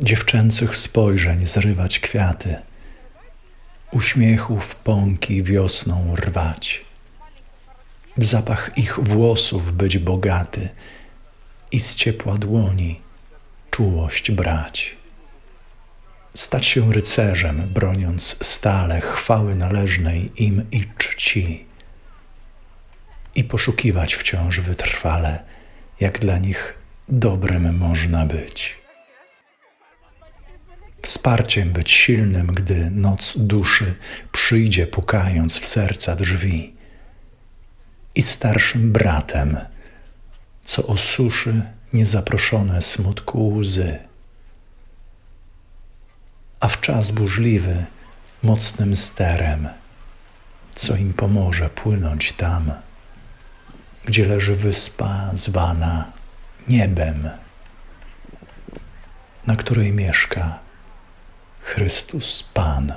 dziewczęcych spojrzeń zrywać kwiaty, uśmiechów pąki wiosną rwać, w zapach ich włosów być bogaty i z ciepła dłoni czułość brać. Stać się rycerzem, broniąc stale chwały należnej im i czci i poszukiwać wciąż wytrwale, jak dla nich dobrem można być. Wsparciem być silnym, gdy noc duszy przyjdzie, pukając w serca drzwi, i starszym bratem, co osuszy niezaproszone smutku łzy. A w czas burzliwy mocnym sterem, co im pomoże płynąć tam, gdzie leży wyspa zwana niebem, na której mieszka Chrystus Pan.